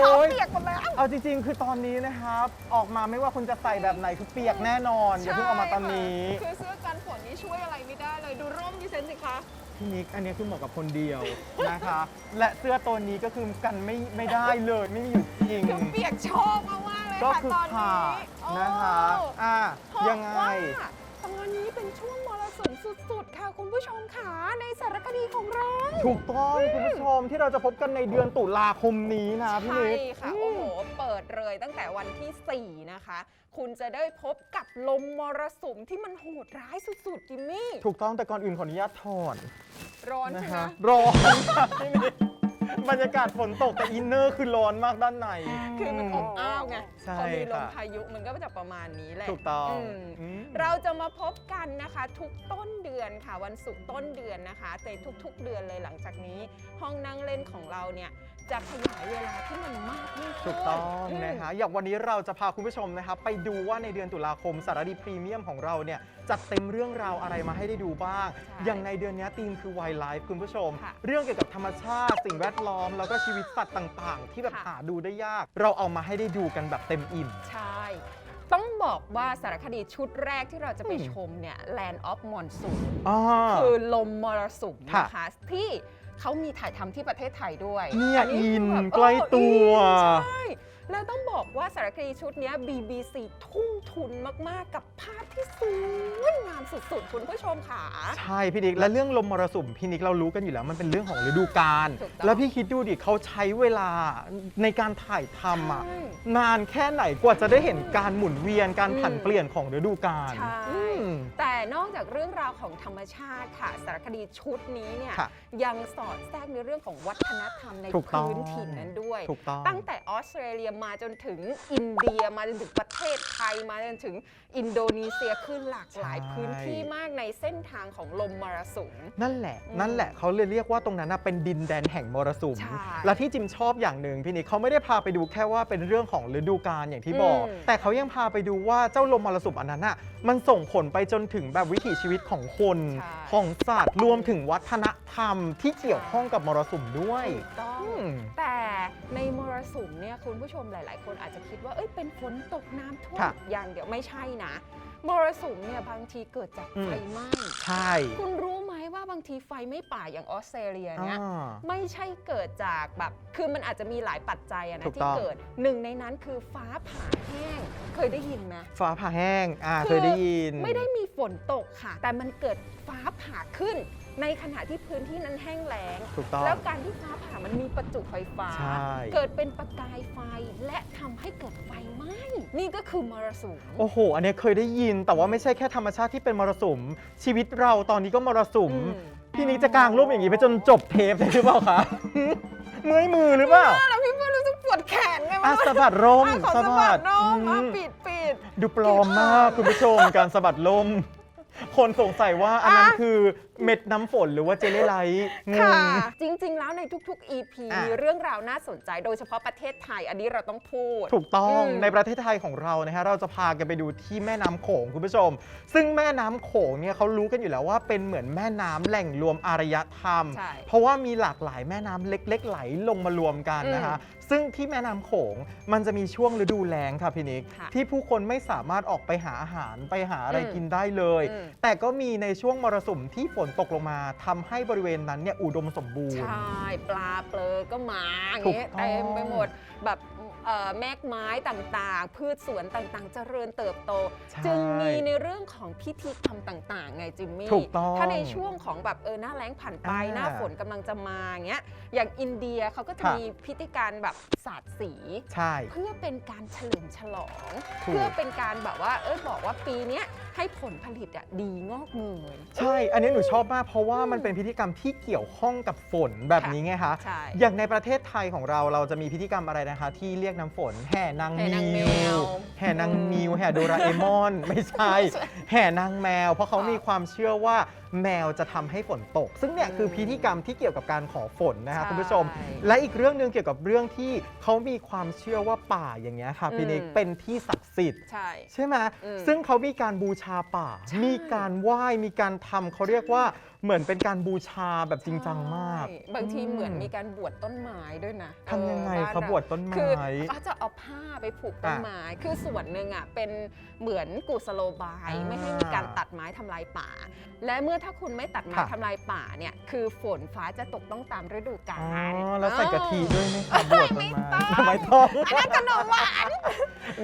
เท้าโอ้ยเปียกหมดแล้ว เอาจริงๆ คือตอนนี้นะครับ ออกมาไม่ว่าคุณจะใส่แบบไหนคือเปียกแน่นอนอย่าเพิ่งออกมาตอนนี้ใช่ค่ะคือเสื้อกันฝนนี้ช่วยอะไรไม่ได้เลย ดูร่มดิฉันสิคะ พี่นิกอันนี้คือเหมาะกับคนเดียวนะคะ และเสื้อตัวนี้ก็คือกันไม่ไม่ได้เลยไม่มีอยู่จริง คือเปียกชอบมากๆเลยก็ค่ะคือตอนขาดนี้โอ้นะคะอะเพราะยังไงว่าตอนนี้เป็นช่วงมร สุมสุดๆ ค่ะคุณผู้ชมค่ะในสารคดีของเรา ถูกต้องคุณผู้ชมที่เราจะพบกันในเดือนตุลาคมนี้นะพี่ใช่นิกค่ะ โอ้โห เปิดเลยตั้งแต่วันที่ 4 นะคะ คุณจะได้พบกับลมมรสุมที่มันโหดร้ายสุดๆ จิมมี่ ถูกต้องแต่ก่อนอื่นขออนุญาตถอนร้อนนะใช่ไหมคะร้อนค่ะพี่นิก บรรยากาศฝนตกแต่อินเนอร์คือร้อนมากด้านใน คือมันอบอ้าวไงใช่พอมีลมค่ะ พายุมันก็จะประมาณนี้แหละถูกต้องม อืม เราจะมาพบกันนะคะ ทุกต้นเดือนค่ะ วันศุกร์ต้นเดือนนะคะในทุกๆเดือนเลยหลังจากนี้ ห้องนั่งเล่นของเราเนี่ย จะขยายเวลาที่มันมากยิ่งขึ้นถูกต้องมนะคะอย่างวันนี้เราจะพาคุณผู้ชมนะครับไปดูว่าในเดือนตุลาคมสารดีพรีเมียมของเราเนี่ยจัดเต็มเรื่องราวอะไรมาให้ได้ดูบ้างใช่อย่างในเดือนนี้ธีมคือ Wildlife คุณผู้ชมค่ะเรื่องเกี่ยวกับธรรมชาติ สิ่งแวดล้อม แล้วก็ชีวิตสัตว์ต่างๆ ที่แบบค่ะหาดูได้ยาก เราเอามาให้ได้ดูกันแบบเต็มอิ่ม ใช่ต้องบอกว่าสารคดีชุดแรกที่เราจะไปอืมชมเนี่ย Land of Monsoon อ่าคือลมมรสุมค่ะนะคะที่ เขามีถ่ายทำที่ประเทศไทยด้วยเนี่ยคือินแบบใกล้ตัวเอออินใช่ แล้วต้องบอกว่าสารคดีชุดเนี้ย BBC ทุ่มทุนมากๆ กับภาพที่สวยงามสุดๆ คุณผู้ชมค่ะ ใช่พี่นิกและเรื่องลมมรสุมพี่นิกเรารู้กันอยู่แล้วมันเป็นเรื่องของฤดูกาลถูกต้องแล้วพี่คิดดูดิเขาใช้เวลาในการถ่ายทำอะใช่นานแค่ไหนกว่าจะได้เห็นการหมุนเวียนการอืมผันเปลี่ยนของฤดูกาลใช่อืมแต่นอกจากเรื่องราวของธรรมชาติค่ะ สารคดีชุดนี้เนี่ยค่ะยังสอดแทรกในเรื่องของวัฒนธรรมในถูกต้องพื้นถิ่นนั้นด้วยถูกต้องตั้งแต่ออสเตรเลียมาจนถึงอินเดียมาจนถึงประเทศไทยมาจนถึงอินโดนีเซียคือหลากหลายใช่พื้นที่มากในเส้นทางของลมมรสุม นั่นแหละอืมนั่นแหละเขาเลยเรียกว่าตรงนั้นนะเป็นดินแดนแห่งมรสุม ใช่และที่จิมชอบอย่างหนึ่งพี่นิกเขาไม่ได้พาไปดูแค่ว่าเป็นเรื่องของฤดูกาลอย่างที่บอก อืม แต่เขายังพาไปดูว่าเจ้าลมมรสุมอันนั้นน่ะมันส่งผลไปจนถึงแบบวิถีชีวิตของคน ใช่ ของสัตว์รวมถึงวัฒนธรรมที่เกี่ยวข้องกับมรสุมด้วย ถูกต้อง อืมแต่ในมรสุมเนี่ยคุณผู้ชมหลาย ๆ คนอาจจะคิดว่าเอ้ยเป็นฝนตกน้ำท่วมค่ะ อย่างเดียวไม่ใช่นะมรสุมเนี่ยบางทีเกิดจากอืมไฟไหม้ใช่คุณรู้ไหมว่าบางทีไฟไหม่ป่าอย่างออสเตรเลียเนี่ย อ่า ไม่ใช่เกิดจากแบบคือมันอาจจะมีหลายปัจจัยอะถูนะกที่ต้อง เกิดหนึ่งในนั้นคือฟ้าผ่าแห้ง เคยได้ยินไหม ฟ้าผ่าแห้งอ่าคือ เคยได้ยิน ไม่ได้มีฝนตกค่ะ แต่มันเกิดฟ้าผ่าขึ้นในขณะที่พื้นที่นั้นแห้งแล้ง ถูกต้อง แล้วการที่ฟ้าผ่ามันมีประจุไฟฟ้า ใช่ เกิดเป็นประกายไฟและทำให้เกิดไฟไหม้ นี่ก็คือมรสุม โอ้โห อันเนี้ยเคยได้ยิน แต่ว่าไม่ใช่แค่ธรรมชาติที่เป็นมรสุม ชีวิตเราตอนนี้ก็มรสุม อืม พี่นิกจะกางร่มอย่างนี้ไปจนจบเทปเลยหรือเปล่าคะ เมื่อยมือหรือเปล่าแล้วพี่เพื่อนรู้สึกปวดแขนไงอะวะสะบัดร่มอะขอสะบัดนมอือะมปิดปิด ดูปลอมมากคุณผู้ชม การสะบัดลมคนสงสัยว่าอันนั้นอะ คือ เม็ดน้ำฝนหรือว่าเจลลี่ไลท์งค่ะงจริง ๆ แล้วในทุก ๆ EP อะ มีเรื่องราวน่าสนใจ โดยเฉพาะประเทศไทย อันนี้เราต้องพูด ถูกต้องอืมในประเทศไทยของเรานะฮะเราจะพากันไปดูที่แม่น้ำโขงคุณผู้ชม ซึ่งแม่น้ำโขงเนี่ยเขารู้กันอยู่แล้วว่าเป็นเหมือนแม่น้ำแหล่งรวมอารยธรรม ใช่เพราะว่ามีหลากหลายแม่น้ำเล็ก ๆ ไหลลงมารวมกันนะคะ ซึ่งที่แม่น้ำโขงมันจะมีช่วงฤดูแล้งค่ะพี่นิกค่ะที่ผู้คนไม่สามารถออกไปหาอาหารไปหาอะไรอืมกินได้เลย อืม แต่ก็มีในช่วงมรสุมที่ฝนตกลงมาทำให้บริเวณนั้นเนี่ยอุดมสมบูรใชณ์่ปลาเปลือก็มาอย่างถูกเงี้ยต้องเต็มไปหมดแบบเอ่อแมกไม้ต่างๆ พืชสวนต่างๆ เจริญเติบโต ใช่จึงมีในเรื่องของพิธีกรรมต่างๆ ไงจิมมี่ ถูกต้องถ้าในช่วงของแบบเออหน้าแล้งผ่านไปอ่าหน้าฝนกำลังจะมาอย่างเงี้ย อย่างอินเดียเขาก็จะค่ะ มีพิธีการแบบสาดสี ใช่ เพื่อเป็นการเฉลิมฉลอง ถูก เพื่อเป็นการแบบว่าเออบอกว่าปีเนี้ยให้ผลผลิตอะดีงอกเงย ใช่ อันนี้หนูชอบมาก เพราะว่ามันเป็นพิธีกรรมที่เกี่ยวข้องกับฝนแบบนี้ไงคะ ใช่ อย่างในประเทศไทยของเราเราจะมีพิธีกรรมอะไรนะคะ ที่เรียกน้ำฝน แห่นางแห่นางแมมิววแห่นางมิวแห่โดราเอมอน ไม่ใช่ไม่ใช่แห่นางแมว เพราะเขาค่ะมีความเชื่อว่า แมวจะทำให้ฝนตก ซึ่งเนี่ยอืมคือพิธีกรรมที่เกี่ยวกับการขอฝนนะคะใช่คุณผู้ชม และอีกเรื่องหนึ่งเกี่ยวกับเรื่องที่เขามีความเชื่อว่าป่าอย่างเงี้ยค่ะพี่นิกอืม เป็นที่ศักดิ์สิทธิ์ ใช่ ใช่ไหมอืมซึ่งเขามีการบูชาป่าใช่มีการไหว้ มีการทำเขาเรียกว่าเหมือนเป็นการบูชาแบบจริงจังมาก ใช่บางทีเหมือนมีการบวชต้นไม้ด้วยนะทำยังไงเออคะานบวชต้นไม้คือเขาจะเอาผ้าไปผูกต้นอะไม้ คือส่วนหนึ่งอะเป็นเหมือนกุศโลบาย อ่า ไม่ให้มีการตัดไม้ทำลายป่า และเมื่อถ้าคุณไม่ตัดไม้ค่ะ ทำลายป่าเนี่ยคือฝนฟ้าจะตกต้องตามฤดูกาอ๋อล แล้วใส่กะทิเออด้วยไหมคะบวชต้นไม้ไม่ต้อง ไม่ต้องอันนั้นขนมหวาน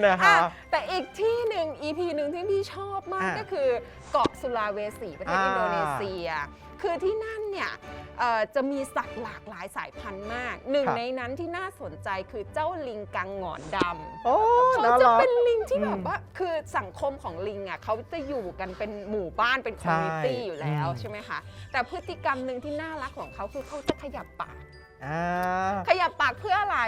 นะคะอะแต่อีกที่หนึ่ง EP หนึ่งที่พี่ชอบมากอะก็คือเกาะสุลาเวสีประเทศอ่า อินโดนีเซียคือที่นั่นเนี่ยเอ่อจะมีสัตว์หลากหลายสายพันธุ์มาก หนึ่งครับ ในนั้นที่น่าสนใจคือเจ้าลิงกังหงอนดำ โอ้เขาน่าจะรัก เป็นลิงที่อืมแบบว่าคือสังคมของลิงอะเขาจะอยู่กันเป็นหมู่บ้านเป็นคอมมูนิตี้ใช่อยู่แล้วอืม ใช่ไหมคะแต่พฤติกรรมหนึ่งที่น่ารักของเขาคือเขาจะขยับปาก อ่า ขยับปาก เพื่ออะไร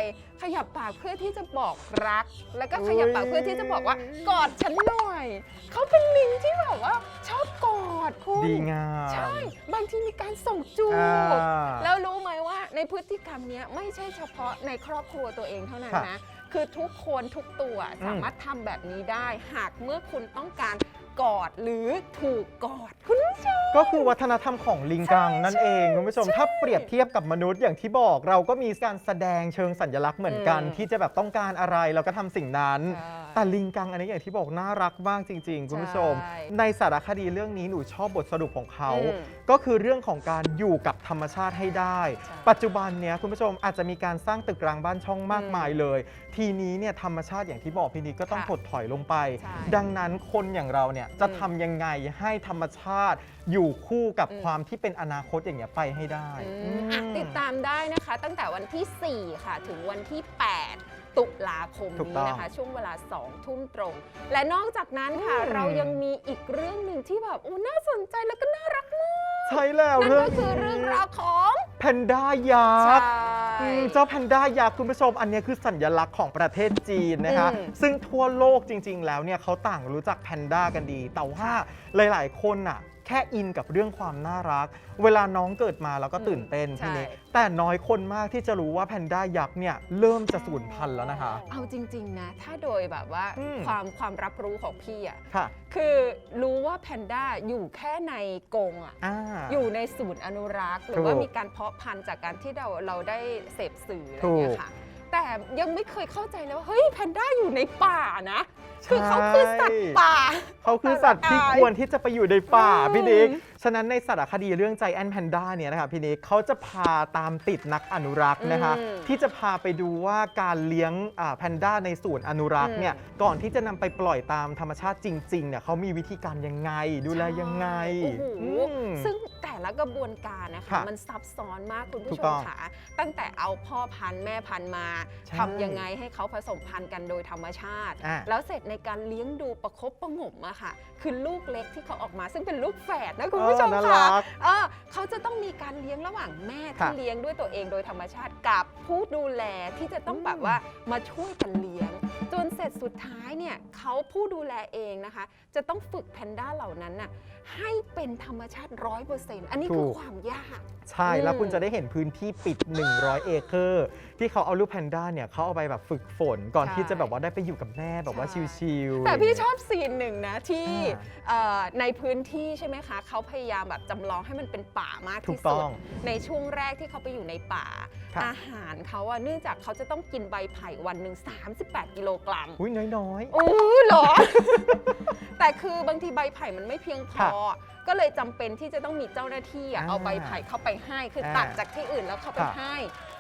ขยับปากเพื่อที่จะบอกรัก แล้วก็ขยับปากอุ๊ยเพื่อที่จะบอกว่ากอดฉันหน่อย เขาเป็นลิงที่แบบว่า ชอบกอดคุณดีงามใช่ บางทีมีการส่งจูอ่าบแล้วรู้ไหมว่าในพฤติกรรมเนี้ยไม่ใช่เฉพาะในครอบครัวตัวเองเท่านั้นค่ะนะ คือทุกคนทุกตัวอืมสามารถทำแบบนี้ได้ หากเมื่อคุณต้องการกอดหรือถูกกอดคุณผู้ชมก็คือวัฒนธรรมของลิงกังนั่นเองคุณผู้ชมถ้าเปรียบเทียบกับมนุษย์อย่างที่บอก เราก็มีการแสดงเชิงสัญลักษณ์เหมือนกันอืมที่จะแบบต้องการอะไรเราก็ทำสิ่งนั้น ใช่แต่ลิงกังอันนี้อย่างที่บอกน่ารักมากจริง ๆ คุณผู้ชม ใช่ในสารคดีเรื่องนี้หนูชอบบทสรุปของเขา อืม ก็คือเรื่องของการอยู่กับธรรมชาติให้ได้ใช่ปัจจุบันเนี้ยคุณผู้ชมอาจจะมีการสร้างตึกรางบ้านช่องมากอืมมายเลย ทีนี้เนี่ยธรรมชาติอย่างที่บอกพี่นิดก็ต้องค่ะถดถอยลงไป ใช่ดังนั้นคนอย่างเราเนี่ยจะอืมทำยังไงให้ธรรมชาติ อยู่คู่กับอืมความที่เป็นอนาคตอย่างเงี้ยไปให้ได้ อืมอะอืมติดตามได้นะคะ ตั้งแต่วันที่ 4 ค่ะ ถึงวันที่ 8 ตุลาคมถูกนี้ต้องนะคะ ช่วงเวลา 2 ทุ่มตรง และนอกจากนั้นค่ะ อืม เรายังมีอีกเรื่องหนึ่งที่แบบโอ้น่าสนใจแล้วก็น่ารักมาก ใช่แล้วนั่นเรื่องก็คือเรื่องราวของแพนด้ายัใช่กษ์อืมเจ้าแพนด้ายักษ์คุณผู้ชมอันเนี้ยคือสัญลักษณ์ของประเทศจีนนะคะอืมซึ่งทั่วโลกจริง ๆ แล้วเนี่ยเขาต่างรู้จักแพนด้ากันดี แต่ว่าหลาย ๆ คนน่ะ แค่อินกับเรื่องความน่ารัก เวลาน้องเกิดมาเราก็ตื่นเต้นใช่ทีนี้แต่น้อยคนมากที่จะรู้ว่าแพนด้ายักษ์เนี่ยเริ่มจะสูญพันธุ์แล้วนะคะ เอาจริง ๆ นะ ถ้าโดยแบบว่าอืม ความความรับรู้ของพี่อะค่ะคือรู้ว่าแพนด้าอยู่แค่ในกรงอะ อ่า อยู่ในศูนย์อนุรักษ์ หรือถูกว่ามีการเพาะพันธุ์จากการที่เราเราได้เสพสื่ออะไรอย่างเงี้ถูยกค่ะ แต่ยังไม่เคยเข้าใจเลยว่าเฮ้ยแพนด้าอยู่ในป่านะ คือเขาคือสัตว์ป่า เขาคือสัตว์ที่ควรที่จะไปอยู่ในป่าอืมพี่นิกฉะนั้นในสารคดีเรื่องใจแอนแพนด้าเนี่ยนะคะพี่นิกเขาจะพาตามติดนักอนุรักษ์นะคะอืม ที่จะพาไปดูว่าการเลี้ยงอ่าแพนด้าในศูนย์อนุรักษ์เนี่ยอืมก่อนที่จะนำไปปล่อยตามธรรมชาติจริงๆเนี่ยเขามีวิธีการยังไง ดูแลยังไงโอ้โหอืม ซึ่งแต่ละกระบวนการนะคะ ค่ะมันซับซ้อนมากคุณถูผู้กชต้มองค่ะตั้งแต่เอาพ่อพันธุ์แม่พันธุ์มาใช่ทำยังไงให้เขาผสมพันธุ์กันโดยธรรมชาติ อะแล้วเสร็จในการเลี้ยงดูประคบประหงมอะค่ะ คือลูกเล็กที่เขาออกมาซึ่งเป็นลูกแฝดนะคุณผู้ชมเออน่าค่ะรัก เออเขาจะต้องมีการเลี้ยงระหว่างแม่ที่ค่ะเลี้ยงด้วยตัวเองโดยธรรมชาติกับผู้ดูแลที่จะต้องอืมแบบว่ามาช่วยกันเลี้ยงจนเส ร็จสุดท้ายเนี่ยเขาผู้ดูแลเองนะคะ จะต้องฝึกแพนด้าเหล่านั้นน่ะให้เป็นธรรมชาติร้อยเปอร์เซ็นต์อันนี้คือความยาก ใช่แล้วอืมคุณจะได้เห็นพื้นที่ปิด 100 เอเคอร์ ที่เขาเอาลูกแพนด้าเนี่ยเขาเอาไปแบบฝึกฝนก่อนใช่ที่จะแบบว่าได้ไปอยู่กับแม่แบบว่าใช่ ชิลๆ แต่พี่ชอบซีนหนึ่งนะที่อ่าเอ่อในพื้นที่ใช่ไหมคะเขาพยายามแบบจำลองให้มันเป็นป่ามากถูที่กต้สุอดงในช่วงแรกที่เขาไปอยู่ในป่า ครับ อาหารเขาอะเนื่องจากเขาจะต้องกินใบไผ่วันหนึ่ง38 กิโลกรัมอุ้ยน้อยโอ้เหรอ แต่คือบางทีใบไผ่มันไม่เพียงพครัอก็เลยจำเป็นที่จะต้องมีเจ้าหน้าที่อะอ่าเอาใบไผ่เข้าไปให้ คืออาตัดจากที่อื่นแล้วเข้าไปครับให้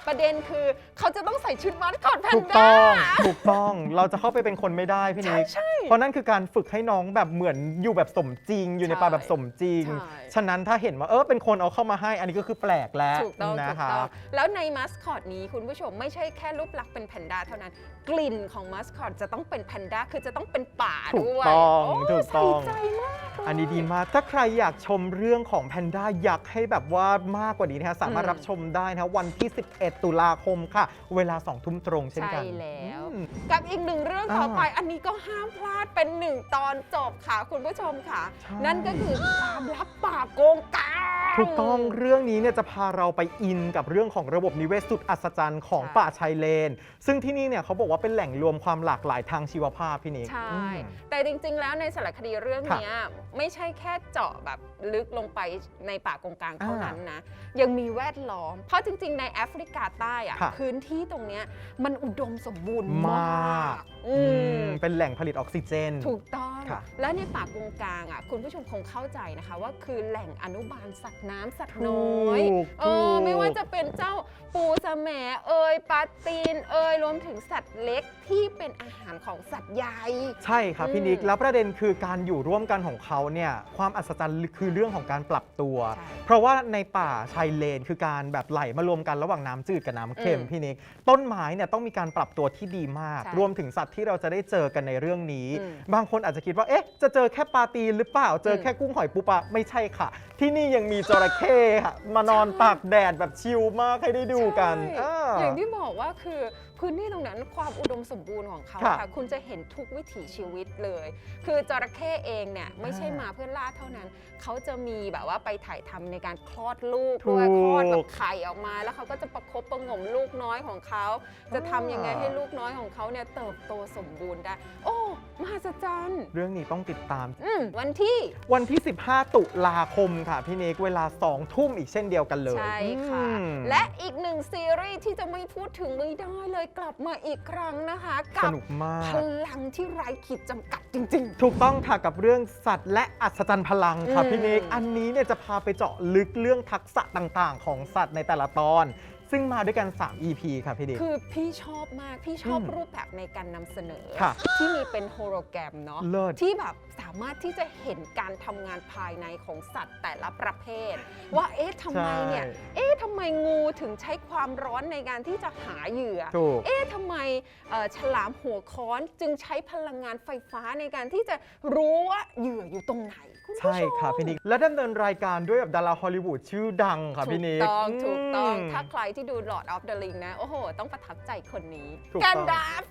ประเด็นคือเขาจะต้องใส่ชุดมัดคอดแพๆนถูกด้า ต้องถูกต้องเราจะเข้าไปเป็นคนไม่ได้พี่นิกใช่เพราะนั่นคือการฝึกให้น้องแบบเหมือนอยู่แบบสมจริง อยู่ในป่าแบบสมจริง ใช่ ฉะนั้นถ้าเห็นว่าเออเป็นคนเอาเข้ามาให้ อันนี้ก็คือแปลกแล้วถูกต้องนะถูกคะต้องแล้วในมัสคอตนี้คุณผู้ชมไม่ใช่แค่รูปลักษณ์เป็นแพนด้าเท่านั้น กลิ่นของมัสคอตจะต้องเป็นแพนด้าคือจะต้องเป็นป่าถูกด้วยต้องโถูกต้อง ใส่ใจมากเลย อันนี้ดีมาก ถ้าใครอยากชมเรื่องของแพนด้ายักษ์ให้แบบว่ามากกว่านี้นะฮะสามารถอืม รับชมได้นะวันที่ 11ตุลาคมค่ะ เวลา 2 ทุ่มตรงเช่นกัน ใช่แล้ว อืม กับอีกหนึ่งเรื่องต่อไปอ่าอันนี้ก็ห้ามพลาดเป็นหนึ่งตอนจบค่ะคุณผู้ชมค่ะ ใช่ นั่นก็คือความลับป่าโกงกางถูกต้องเรื่องนี้เนี่ยจะพาเราไปอินกับเรื่องของระบบนิเวศสุดอัศจรรย์ของใช่ป่าชายเลน ซึ่งที่นี่เนี่ยเขาบอกว่าเป็นแหล่งรวมความหลากหลายทางชีวภาพพี่นิกใช่ อืม แต่จริงๆ แล้วในสารคดีเรื่องเนี้ยไม่ใช่แค่เจาะแบบลึกลงไปในป่ากงกลางเท่านั้นนะ ยังมีแวดล้อม เพราะจริงๆ ในแอฟริกาใต้อะค่ะ พื้นที่ตรงเนี้ยมันอุดมสมบูรณ์มมากากอือืม มเป็นแหล่งผลิตออกซิเจน ถูกต้อง ค่ะ แล้วในป่ากงกลางอะคุณผู้ชมคงเข้าใจนะคะ ว่าคือแหล่งอนุบาลสัตว์น้ำสัตว์น้อยถูกเอถูอกไม่ว่าจะเป็นเจ้าปูสะแหมเอยปลาตีนเอยรวมถึงสัตว์เล็ก ที่เป็นอาหารของสัตว์ใหญ่ ใช่ครับพี่นิกอืมแล้วประเด็นคือการอยู่ร่วมกันของเขาเนี่ยความอัศจรรย์คือเรื่องของการปรับตัว ใช่เพราะว่าในป่าชายเลนคือการแบบไหลมารวมกันระหว่างน้ำจืดกับน้ำเค็มอืมพี่นิก ต้นไม้เนี่ยต้องมีการปรับตัวที่ดีมาก ใช่รวมถึงสัตว์ที่เราจะได้เจอกันในเรื่องนี้ อืมบางคนอาจจะคิดว่าเอ๊ะจะเจอแค่ปลาตีนหรือเปล่าเจอแค่กุ้งหอยปูปลาไม่ใช่ค่ะ ที่นี่ยังมีจระเข้ค่ะมานอนตากแดดแบบชิลมากให้ได้ดูกันใช่เออออย่างที่บอกว่าคือ พื้นที่ตรงนั้นความอุดมสมบูรณ์ของเขาค่ะค่ะคุณจะเห็นทุกวิถีชีวิตเลย คือจระเข้เองเนี่ยไม่ใช่อ่ามมาเพื่อล่าเท่านั้น เขาจะมีแบบว่าไปถ่ายทำในการคลอดลูกถูกด้วยคลอดแบบไข่ออกมา แล้วเขาก็จะประคบประหงมลูกน้อยของเขา จะทำยังไงอ่า ให้ลูกน้อยของเขาเนี่ยเติบโตสมบูรณ์ได้ โอ้มหัศจรรย์เรื่องนี้ต้องติดตาม อืมวันที่ วันที่ 15 ตุลาคมค่ะพี่นิกเวลา 2 ทุ่มอีกเช่นเดียวกันเลยใช่ค่ะ อืม และอีกหนึ่งซีรีส์ที่จะไม่พูดถึงไม่ได้เลยกลับมาอีกครั้งนะคะสกับนุกมาก พลังที่ไร้ขีดจำกัดจริง ถูกต้องค่ะกับเรื่องสัตว์และอัศจรรย์พลังค่ะอืม พี่นิกอันนี้เนี่ยจะพาไปเจาะลึกเรื่องทักษะต่างๆ ของสัตว์ในแต่ละตอน ซึ่งมาด้วยกัน 3 EP ค่ะพี่นิก ๆ คือพี่ชอบมาก พี่ชอบอืมรูปแบบในการนำเสนอ ค่ะที่มีเป็นโฮโลแกรมเนาะเลิศที่แบบสามารถที่จะเห็นการทำงานภายในของสัตว์แต่ละประเภท ว่าเอ๊ะทำไมเนี่ย ใช่ เอ๊ะทำไมงูถึงใช้ความร้อนในการที่จะหาเหยื่อ ถูก เอ๊ะทำไมเอ่อฉลามหัวค้อนจึงใช้พลังงานไฟฟ้าในการที่จะรู้ว่าเหยื่ออยู่ตรงไหนคุณผู้ชม ใช่ค่ะพี่นิก และดำเนินรายการด้วยแบบดาราฮอลลีวูดชื่อดังค่ะพี่นิกถูกต้อง ถูกต้อง ม ถ้าใครที่ดู Lord of the Ring นะ โอ้โห ต้องประทับใจคนนี้ถูกแกต้องนดาฟ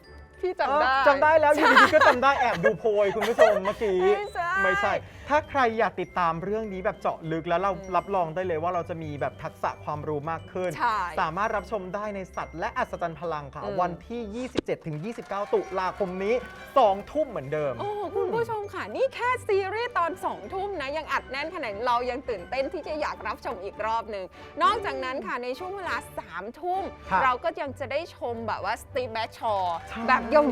พี่จำได้เออจำได้แล้วอยู่ดีๆก็จำได้แอบดูโพยคุณผู้ชมเมื่อกี้ไม่ใช่ ไม่ใช่ ถ้าใครอยากติดตามเรื่องนี้แบบเจาะลึกแล้วเราอืมรับรองได้เลยว่าเราจะมีแบบทักษะความรู้มากขึ้น ใช่สามารถรับชมได้ในสัตว์และอัศจรรย์พลังค่ะอืมวันที่ 27-29 ตุลาคมนี้ 2 ทุ่มเหมือนเดิม โอ้คุณผู้ชมค่ะ นี่แค่ซีรีส์ตอน2องทุ่มนะ ยังอัดแน่นขนาดเรายังตื่นเต้นที่จะอยากรับชมอีกรอบหนึ่ง นอกจากนั้นค่ะ ในช่วงเวลา3ามทุ่ม ครับเราก็ยังจะได้ชมแบบว่าสตี v แบชชอใช่ แบบยา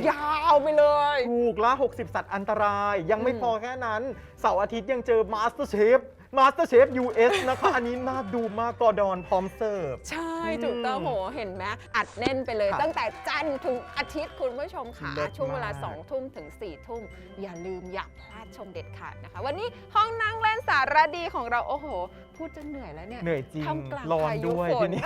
วๆไปเลย ถูกละ 60 สัตว์อันตราย ยังไม่อืมพอแค่นั้น เสาร์อาทิตย์ยังเจอ Master Chef Master Chef US นะคะ อันนี้น่าดูมากกอร์ดอนพร้อมเสิร์ฟ ใช่อืมถูกต้องโหเห็นไหมอัดแน่นไปเลย ครับตั้งแต่จันทร์ถึงอาทิตย์คุณผู้ชมค่ะ เลิศช่วงเวลามาก2ทุ่มถึง 4 ทุ่ม อย่าลืมอย่าพลาดชมเด็ดขาดนะคะ วันนี้ห้องนั่งเล่นสารดีของเรา โอ้โห พูดจนเหนื่อยแล้วเนี่ยเหนื่อยจริงท่ามกลางร้อนพายุด้วยฝนทีนี้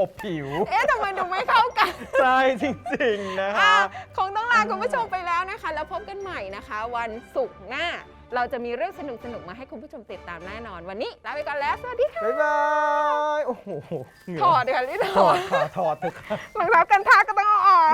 อบผิว เอ๊ะทำไมดูไม่เข้ากัน ใช่จริง ๆ นะอะคะ คงต้องลาคุณผู้ชมไปแล้วนะคะ แล้วพบกันใหม่นะคะ วันศุกร์หน้า เราจะมีเรื่องสนุกๆมาให้คุณผู้ชมติดตามแน่นอน วันนี้ลาไปก่อนแล้ว สวัสดีค่ะบ๊ายบาย โอ้โหเหงื่ถอดเดี๋ยวนี้ถถออดดค่ะถอดเถอะค่ะ รองเท้ากันทาก็ต้องเอาออก